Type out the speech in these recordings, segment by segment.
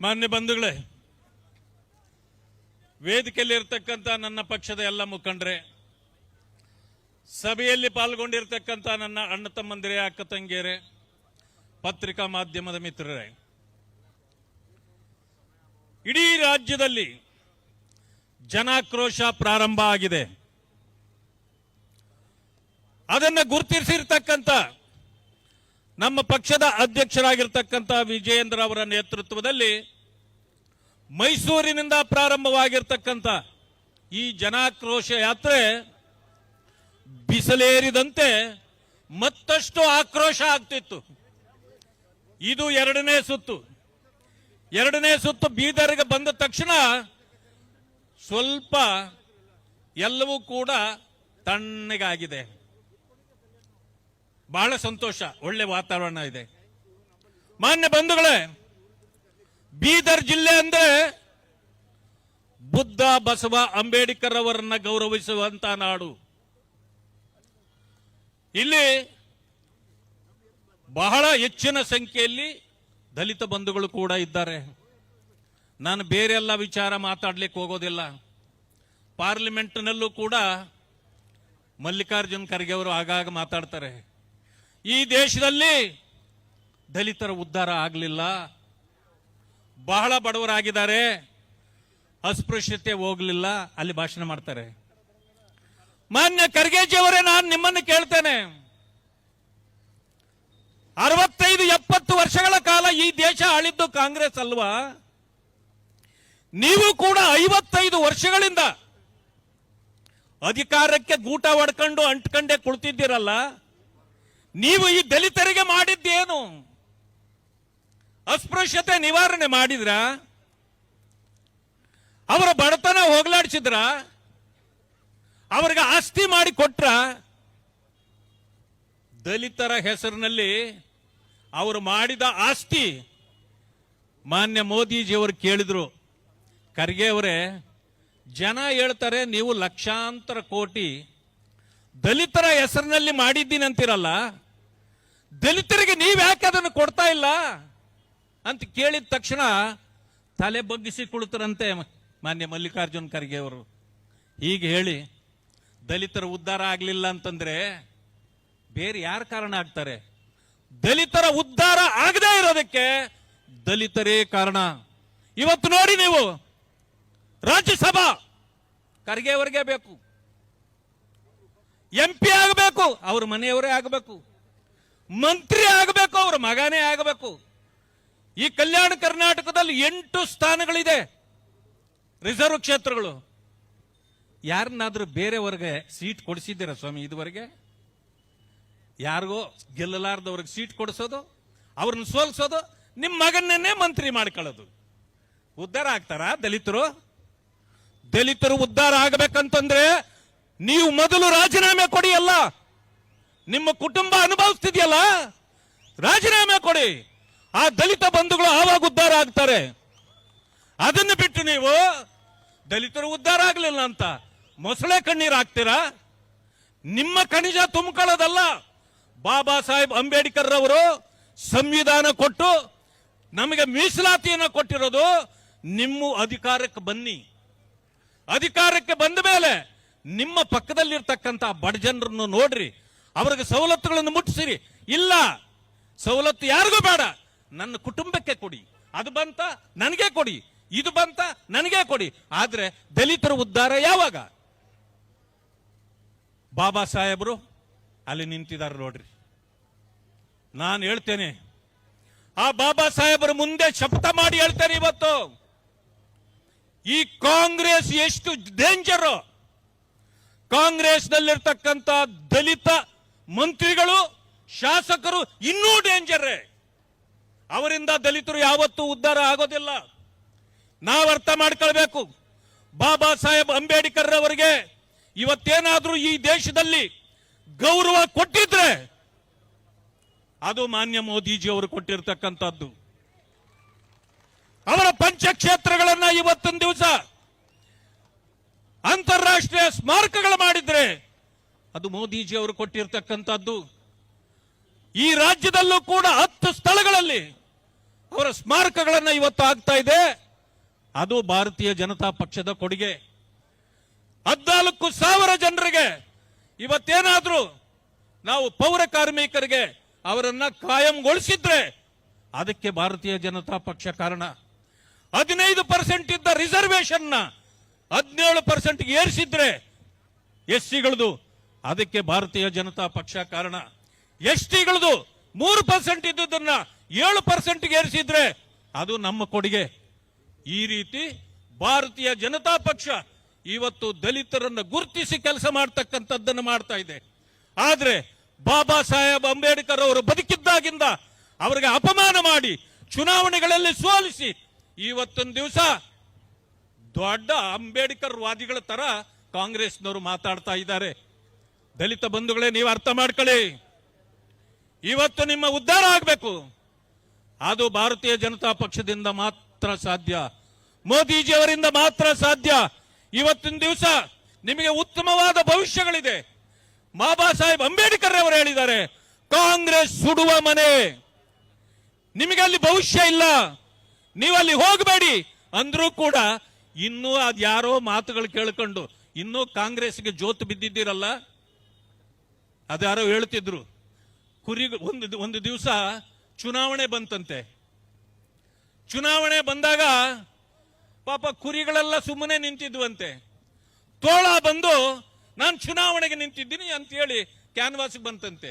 ಮಾನ್ಯ ಬಂಧುಗಳೇ ವೇದಿಕೆಯಲ್ಲಿ ಇರ್ತಕ್ಕಂಥ ನನ್ನ ಪಕ್ಷದ ಎಲ್ಲ ಮುಖಂಡ್ರೆ, ಸಭೆಯಲ್ಲಿ ಪಾಲ್ಗೊಂಡಿರ್ತಕ್ಕಂಥ ನನ್ನ ಅಣ್ಣ ತಮ್ಮಂದಿರೇ, ಅಕ್ಕ ತಂಗಿಯರೇ, ಪತ್ರಿಕಾ ಮಾಧ್ಯಮದ ಮಿತ್ರರೇ, ಇಡೀ ರಾಜ್ಯದಲ್ಲಿ ಜನಾಕ್ರೋಶ ಪ್ರಾರಂಭ ಆಗಿದೆ. ಅದನ್ನು ಗುರುತಿಸಿರ್ತಕ್ಕಂಥ ನಮ್ಮ ಪಕ್ಷದ ಅಧ್ಯಕ್ಷರಾಗಿರ್ತಕ್ಕಂಥ ವಿಜಯೇಂದ್ರ ಅವರ ನೇತೃತ್ವದಲ್ಲಿ ಮೈಸೂರಿನಿಂದ ಪ್ರಾರಂಭವಾಗಿರ್ತಕ್ಕಂಥ ಈ ಜನಾಕ್ರೋಶ ಯಾತ್ರೆ ಬಿಸಿಲೇರಿದಂತೆ ಮತ್ತಷ್ಟು ಆಕ್ರೋಶ ಆಗ್ತಿತ್ತು. ಇದು ಎರಡನೇ ಸುತ್ತು. ಎರಡನೇ ಸುತ್ತು ಬೀದರ್ಗೆ ಬಂದ ತಕ್ಷಣ ಸ್ವಲ್ಪ ಎಲ್ಲವೂ ಕೂಡ ತಣ್ಣಗಾಗಿದೆ. ಬಹಳ ಸಂತೋಷ, ಒಳ್ಳೆ ವಾತಾವರಣ ಇದೆ. ಮಾನ್ಯ ಬಂಧುಗಳೇ, ಬೀದರ್ ಜಿಲ್ಲೆ ಅಂದ್ರೆ ಬುದ್ಧ, ಬಸವ, ಅಂಬೇಡ್ಕರ್ ಅವರನ್ನ ಗೌರವಿಸುವಂತ ನಾಡು. ಇಲ್ಲಿ ಬಹಳ ಹೆಚ್ಚಿನ ಸಂಖ್ಯೆಯಲ್ಲಿ ದಲಿತ ಬಂಧುಗಳು ಕೂಡ ಇದ್ದಾರೆ. ನಾನು ಬೇರೆ ಎಲ್ಲ ವಿಚಾರ ಮಾತಾಡ್ಲಿಕ್ಕೆ ಹೋಗೋದಿಲ್ಲ. ಪಾರ್ಲಿಮೆಂಟ್ನಲ್ಲೂ ಕೂಡ ಮಲ್ಲಿಕಾರ್ಜುನ್ ಖರ್ಗೆ ಅವರು ಆಗಾಗ ಮಾತಾಡ್ತಾರೆ. ಈ ದೇಶದಲ್ಲಿ ದಲಿತರ ಉದ್ಧಾರ ಆಗಲಿಲ್ಲ. ಬಹಳ ಬಡವರಾಗಿದ್ದಾರೆ. ಅಸ್ಪೃಶ್ಯತೆ ಹೋಗಲಿಲ್ಲ. ಅಲ್ಲಿ ಭಾಷಣ ಮಾಡ್ತಾರೆ. ಮಾನ್ಯ ಖರ್ಗೆಜಿಯವರೇ ನಾನು ನಿಮ್ಮನ್ನು ಕೇಳ್ತೇನೆ. ಅರವತ್ತೈದು, ಎಪ್ಪತ್ತು ವರ್ಷಗಳ ಕಾಲ ಈ ದೇಶ ಆಳಿದ್ದು ಕಾಂಗ್ರೆಸ್ ಅಲ್ವಾ? ನೀವು ಕೂಡ ಐವತ್ತೈದು ವರ್ಷಗಳಿಂದ ಅಧಿಕಾರಕ್ಕೆ ಗೂಟ ಹೊಡ್ಕೊಂಡು ಅಂಟ್ಕೊಂಡೇ ಕುಳಿತಿದ್ದೀರಲ್ಲ? ನೀವು ಈ ದಲಿತರಿಗೆ ಮಾಡಿದ್ದೇನು? ಅಸ್ಪೃಶ್ಯತೆ ನಿವಾರಣೆ ಮಾಡಿದ್ರ? ಅವರ ಬಡತನ ಹೋಗ್ಲಾಡಿಸಿದ್ರ? ಅವರಿಗೆ ಆಸ್ತಿ ಮಾಡಿ ಕೊಟ್ರ? ದಲಿತರ ಹೆಸರಿನಲ್ಲಿ ಅವರು ಮಾಡಿದ ಆಸ್ತಿ ಮಾನ್ಯ ಮೋದಿಜಿಯವರು ಕೇಳಿದ್ರು. ಖರ್ಗೆ ಅವರೇ, ಜನ ಹೇಳ್ತಾರೆ ನೀವು ಲಕ್ಷಾಂತರ ಕೋಟಿ ದಲಿತರ ಹೆಸರಿನಲ್ಲಿ ಮಾಡಿದ್ದೀನಿ ಅಂತಿರಲ್ಲ ದಲಿತರಿಗೆ ನೀವು ಯಾಕೆ ಅದನ್ನು ಕೊಡ್ತಾ ಇಲ್ಲ? ಅಂತ ಕೇಳಿದ ತಕ್ಷಣ ತಲೆ ಬಗ್ಗಿಸಿ ಕುಳಿತರಂತೆ ಮಾನ್ಯ ಮಲ್ಲಿಕಾರ್ಜುನ್ ಖರ್ಗೆ ಅವರು. ಹೀಗೆ ಹೇಳಿ ದಲಿತರ ಉದ್ಧಾರ ಆಗಲಿಲ್ಲ ಅಂತಂದ್ರೆ ಬೇರೆ ಯಾರು ಕಾರಣ ಆಗ್ತಾರೆ? ದಲಿತರ ಉದ್ಧಾರ ಆಗದೇ ಇರೋದಕ್ಕೆ ದಲಿತರೇ ಕಾರಣ. ಇವತ್ತು ನೋಡಿ ನೀವು, ರಾಜ್ಯಸಭಾ ಖರ್ಗೆ ಅವರಿಗೆ ಬೇಕು. ಎಂ ಪಿ ಆಗಬೇಕು, ಅವ್ರ ಮನೆಯವರೇ ಆಗಬೇಕು. ಮಂತ್ರಿ ಆಗಬೇಕು, ಅವ್ರ ಮಗನೇ ಆಗಬೇಕು. ಈ ಕಲ್ಯಾಣ ಕರ್ನಾಟಕದಲ್ಲಿ ಎಂಟು ಸ್ಥಾನಗಳಿದೆ. ರಿಸರ್ವ್ ಕ್ಷೇತ್ರಗಳು. ಯಾರನ್ನಾದ್ರೂ ಬೇರೆವರೆಗೆ ಸೀಟ್ ಕೊಡಿಸಿದ್ದೀರಾ ಸ್ವಾಮಿ ಇದುವರೆಗೆ? ಯಾರಿಗೋ ಗೆಲ್ಲಲಾರ್ದವ್ರಿಗೆ ಸೀಟ್ ಕೊಡಿಸೋದು, ಅವ್ರನ್ನ ಸೋಲ್ಸೋದು ನಿಮ್ಮ ಮಗನನ್ನೇ ಮಂತ್ರಿ ಮಾಡ್ಕೊಳ್ಳೋದು. ಉದ್ಧಾರ ಆಗ್ತಾರ ದಲಿತರು? ದಲಿತರು ಉದ್ಧಾರ ಆಗಬೇಕಂತಂದ್ರೆ ನೀವು ಮೊದಲು ರಾಜೀನಾಮೆ ಕೊಡಿ ಅಲ್ಲ. ನಿಮ್ಮ ಕುಟುಂಬ ಅನುಭವಿಸ್ತಿದೆಯಲ್ಲ? ರಾಜೀನಾಮೆ ಕೊಡಿ. ಆ ದಲಿತ ಬಂಧುಗಳು ಆವಾಗ ಉದ್ಧಾರ ಆಗ್ತಾರೆ. ಅದನ್ನು ಬಿಟ್ಟು ನೀವು ದಲಿತರು ಉದ್ಧಾರ ಆಗಲಿಲ್ಲ ಅಂತ. ಮೊಸಳೆ ಕಣ್ಣೀರು ಹಾಕ್ತೀರಾ? ನಿಮ್ಮ ಖನಿಜ ತುಂಬಿಕೊಳ್ಳೋದಲ್ಲ ಬಾಬಾ ಸಾಹೇಬ್ ಅಂಬೇಡ್ಕರ್ ಅವರು ಸಂವಿಧಾನ ಕೊಟ್ಟು, ನಮಗೆ ಮೀಸಲಾತಿಯನ್ನು ಕೊಟ್ಟಿರೋದು ನಿಮ್ಮ ಅಧಿಕಾರಕ್ಕೆ ಬನ್ನಿ. ಅಧಿಕಾರಕ್ಕೆ ಬಂದ ಮೇಲೆ ನಿಮ್ಮ ಪಕ್ಕದಲ್ಲಿರ್ತಕ್ಕಂಥ ಬಡ ಜನರನ್ನು ನೋಡ್ರಿ. ಅವ್ರಿಗೆ ಸವಲತ್ತುಗಳನ್ನು ಮುಟ್ಟಿಸಿರಿ. ಇಲ್ಲ, ಸವಲತ್ತು ಯಾರಿಗೂ ಬೇಡ. ನನ್ನ ಕುಟುಂಬಕ್ಕೆ ಕೊಡಿ. ಅದು ಬಂತ, ನನಗೆ ಕೊಡಿ. ಇದು ಬಂತ, ನನಗೆ ಕೊಡಿ. ಆದರೆ ದಲಿತರ ಉದ್ಧಾರ ಯಾವಾಗ? ಬಾಬಾ ಸಾಹೇಬರು ಅಲ್ಲಿ ನಿಂತಿದ್ದಾರೆ ನೋಡ್ರಿ. ನಾನು ಹೇಳ್ತೇನೆ, ಆ ಬಾಬಾ ಸಾಹೇಬರ ಮುಂದೆ ಶಪಥ ಮಾಡಿ ಹೇಳ್ತೇನೆ ಇವತ್ತು. ಈ ಕಾಂಗ್ರೆಸ್ ಎಷ್ಟು ಡೇಂಜರು ಕಾಂಗ್ರೆಸ್ನಲ್ಲಿರ್ತಕ್ಕಂಥ ದಲಿತ ಮಂತ್ರಿಗಳು, ಶಾಸಕರು ಇನ್ನೂ ಡೇಂಜರ್. ಅವರಿಂದ ದಲಿತರು ಯಾವತ್ತೂ ಉದ್ಧಾರ ಆಗೋದಿಲ್ಲ. ನಾವು ಅರ್ಥ ಮಾಡ್ಕೊಳ್ಬೇಕು. ಬಾಬಾ ಸಾಹೇಬ್ ಅಂಬೇಡ್ಕರ್ ಅವರಿಗೆ ಇವತ್ತೇನಾದ್ರೂ ಈ ದೇಶದಲ್ಲಿ ಗೌರವ ಕೊಟ್ಟಿದ್ರೆ ಅದು ಮಾನ್ಯ ಮೋದಿಜಿ ಅವರು ಕೊಟ್ಟಿರ್ತಕ್ಕಂಥದ್ದು. ಅವರ ಪಂಚಕ್ಷೇತ್ರಗಳನ್ನ ಇವತ್ತೊಂದು ದಿವಸ ಅಂತಾರಾಷ್ಟ್ರೀಯ ಸ್ಮಾರಕಗಳು ಮಾಡಿದ್ರೆ ಅದು ಮೋದಿಜಿ ಅವರು ಕೊಟ್ಟಿರ್ತಕ್ಕಂಥದ್ದು. ಈ ರಾಜ್ಯದಲ್ಲೂ ಕೂಡ ಹತ್ತು ಸ್ಥಳಗಳಲ್ಲಿ ಅವರ ಸ್ಮಾರಕಗಳನ್ನು ಇವತ್ತು ಆಗ್ತಾ ಇದೆ. ಅದು ಭಾರತೀಯ ಜನತಾ ಪಕ್ಷದ ಕೊಡುಗೆ. ಹದ್ನಾಲ್ಕು ಸಾವಿರ ಜನರಿಗೆ ಇವತ್ತೇನಾದರೂ ನಾವು ಪೌರ ಕಾರ್ಮಿಕರಿಗೆ ಅವರನ್ನ ಕಾಯಂಗೊಳಿಸಿದ್ರೆ ಅದಕ್ಕೆ ಭಾರತೀಯ ಜನತಾ ಪಕ್ಷ ಕಾರಣ. ಹದಿನೈದು ಪರ್ಸೆಂಟ್ ಇದ್ದ ರಿಸರ್ವೇಶನ್ನ ಹದಿನೇಳು ಪರ್ಸೆಂಟ್ ಏರಿಸಿದ್ರೆ ಎಸ್ ಸಿಗಳದು ಅದಕ್ಕೆ ಭಾರತೀಯ ಜನತಾ ಪಕ್ಷ ಕಾರಣ ಎಷ್ಟಿಗಳದು ಮೂರು ಪರ್ಸೆಂಟ್ ಇದ್ದುದನ್ನ ಏಳು ಪರ್ಸೆಂಟ್ ಏರಿಸಿದ್ರೆ ಅದು ನಮ್ಮ ಕೊಡುಗೆ. ಈ ರೀತಿ ಭಾರತೀಯ ಜನತಾ ಪಕ್ಷ ಇವತ್ತು ದಲಿತರನ್ನು ಗುರುತಿಸಿ ಕೆಲಸ ಮಾಡ್ತಕ್ಕಂಥದ್ದನ್ನು ಮಾಡ್ತಾ ಇದೆ. ಆದ್ರೆ ಬಾಬಾ ಸಾಹೇಬ್ ಅಂಬೇಡ್ಕರ್ ಅವರು ಬದುಕಿದ್ದಾಗಿಂದ ಅವರಿಗೆ ಅಪಮಾನ ಮಾಡಿ ಚುನಾವಣೆಗಳಲ್ಲಿ ಸೋಲಿಸಿ ಇವತ್ತೊಂದು ದಿವಸ ದೊಡ್ಡ ಅಂಬೇಡ್ಕರ್ ವಾದಿಗಳ ತರ ಕಾಂಗ್ರೆಸ್ನವರು ಮಾತಾಡ್ತಾ ಇದ್ದಾರೆ. ದಲಿತ ಬಂಧುಗಳೇ, ನೀವು ಅರ್ಥ ಮಾಡ್ಕೊಳ್ಳಿ. ಇವತ್ತು ನಿಮ್ಮ ಉದ್ಧಾರ ಆಗಬೇಕು. ಅದು ಭಾರತೀಯ ಜನತಾ ಪಕ್ಷದಿಂದ ಮಾತ್ರ ಸಾಧ್ಯ. ಮೋದಿಜಿಯವರಿಂದ ಮಾತ್ರ ಸಾಧ್ಯ. ಇವತ್ತಿನ ದಿವಸ ನಿಮಗೆ ಉತ್ತಮವಾದ ಭವಿಷ್ಯಗಳಿದೆ. ಬಾಬಾ ಸಾಹೇಬ್ ಅಂಬೇಡ್ಕರ್ ಅವರು ಹೇಳಿದ್ದಾರೆ, ಕಾಂಗ್ರೆಸ್ ಸುಡುವ ಮನೆ. ನಿಮಗೆ ಅಲ್ಲಿ ಭವಿಷ್ಯ ಇಲ್ಲ. ನೀವು ಅಲ್ಲಿ ಹೋಗಬೇಡಿ. ಅಂದ್ರೂ ಕೂಡ ಇನ್ನೂ ಅದ್ಯಾರೋ ಮಾತುಗಳು ಕೇಳ್ಕೊಂಡು, ಇನ್ನೂ ಕಾಂಗ್ರೆಸ್ಗೆ ಜೋತು ಬಿದ್ದಿದ್ದೀರಲ್ಲ? ಅದ್ಯಾರೋ ಹೇಳ್ತಿದ್ರು ಕುರಿ ಒಂದು ಒಂದು ದಿವಸ ಚುನಾವಣೆ ಬಂತಂತೆ. ಚುನಾವಣೆ ಬಂದಾಗ ಪಾಪ ಕುರಿಗಳೆಲ್ಲ ಸುಮ್ಮನೆ ನಿಂತಿದ್ವಂತೆ. ತೋಳ ಬಂದು ನಾನು ಚುನಾವಣೆಗೆ ನಿಂತಿದ್ದೀನಿ ಅಂತ ಹೇಳಿ ಕ್ಯಾನ್ವಾಸ್ಗೆ ಬಂತಂತೆ.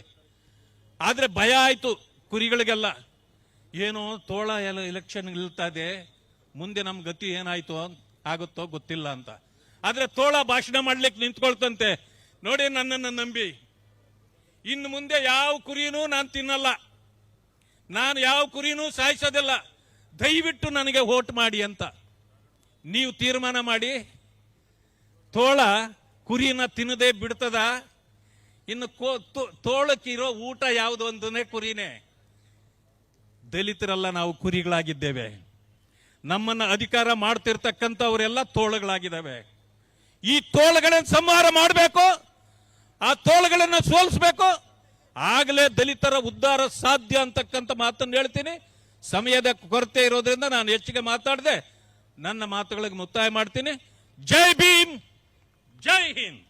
ಆದ್ರೆ ಭಯ ಆಯ್ತು ಕುರಿಗಳಿಗೆಲ್ಲ. ಏನೋ ತೋಳ ಎಲ್ಲ ಎಲೆಕ್ಷನ್ ಇದೆ, ಮುಂದೆ ನಮ್ಮ ಗತಿ ಏನಾಯ್ತು ಆಗುತ್ತೋ ಗೊತ್ತಿಲ್ಲ ಅಂತ. ಆದ್ರೆ ತೋಳ ಭಾಷಣ ಮಾಡ್ಲಿಕ್ಕೆ ನಿಂತ್ಕೊಳ್ತಂತೆ. ನೋಡಿ ನನ್ನನ್ನು ನಂಬಿ. ಇನ್ನು ಮುಂದೆ ಯಾವ ಕುರಿನೂ ನಾನು ತಿನ್ನಲ್ಲ. ನಾನು ಯಾವ ಕುರಿನೂ ಸಾಯಿಸೋದಿಲ್ಲ. ದಯವಿಟ್ಟು ನನಗೆ ವೋಟ್ ಮಾಡಿ ಅಂತ. ನೀವು ತೀರ್ಮಾನ ಮಾಡಿ. ತೋಳ ಕುರಿನ ತಿನ್ನದೆ ಬಿಡ್ತದ? ಇನ್ನು ಕೋ- ತೋಳಕ್ಕಿರೋ ಊಟ ಯಾವುದು ಅಂತಾನೆ ಕುರಿನೇ. ದಲಿತರೆಲ್ಲ ನಾವು ಕುರಿಗಳಾಗಿದ್ದೇವೆ. ನಮ್ಮನ್ನ ಅಧಿಕಾರ ಮಾಡ್ತಿರ್ತಕ್ಕಂಥವರೆಲ್ಲ ತೋಳಗಳಾಗಿದ್ದಾವೆ. ಈ ತೋಳಗಳನ್ನು ಸಂಹಾರ ಮಾಡಬೇಕು. ಆ ತೋಳುಗಳನ್ನು ಸೋಲಿಸಬೇಕು. ಆಗಲೇ ದಲಿತರ ಉದ್ಧಾರ ಸಾಧ್ಯ ಅಂತಕ್ಕಂಥ ಮಾತನ್ನು ಹೇಳ್ತೀನಿ. ಸಮಯದ ಕೊರತೆ ಇರೋದ್ರಿಂದ ನಾನು ಹೆಚ್ಚಿಗೆ ಮಾತಾಡದೆ. ನನ್ನ ಮಾತುಗಳಿಗೆ ಮುಕ್ತಾಯ ಮಾಡ್ತೀನಿ. ಜೈ ಭೀಮ್, ಜೈ ಹಿಂದ್.